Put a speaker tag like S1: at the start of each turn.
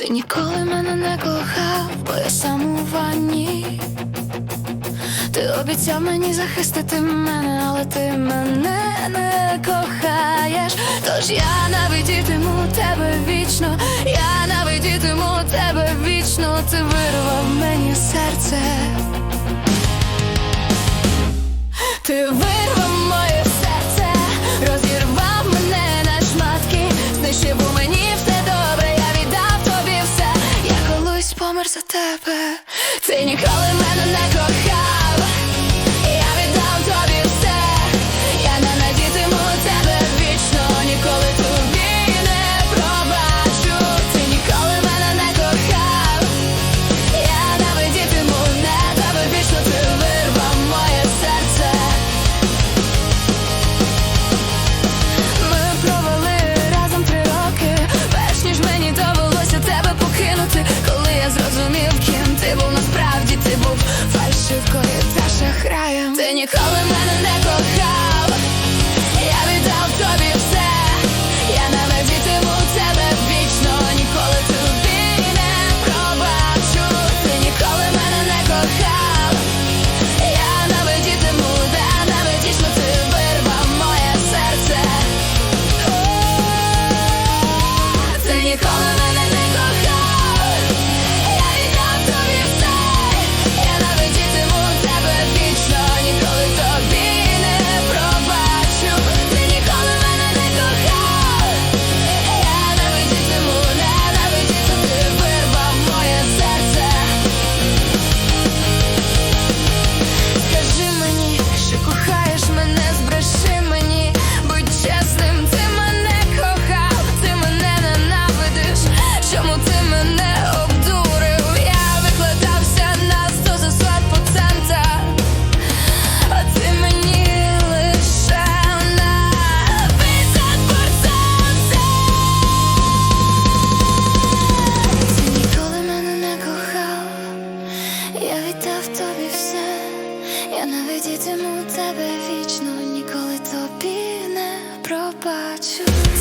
S1: Ти ніколи мене не кохав, бо я сам у ванні. Ти обіцяв мені захистити мене, але ти мене не кохаєш. Тож я навидітиму тебе вічно, я навидітиму тебе вічно, ти вирвав мені серце. Ти тебе, ти ніколи мене не кохав. Чуткою та шахраєм Ти ніколи не Ненавидітиму тебе вічно, ніколи тобі не пробачу.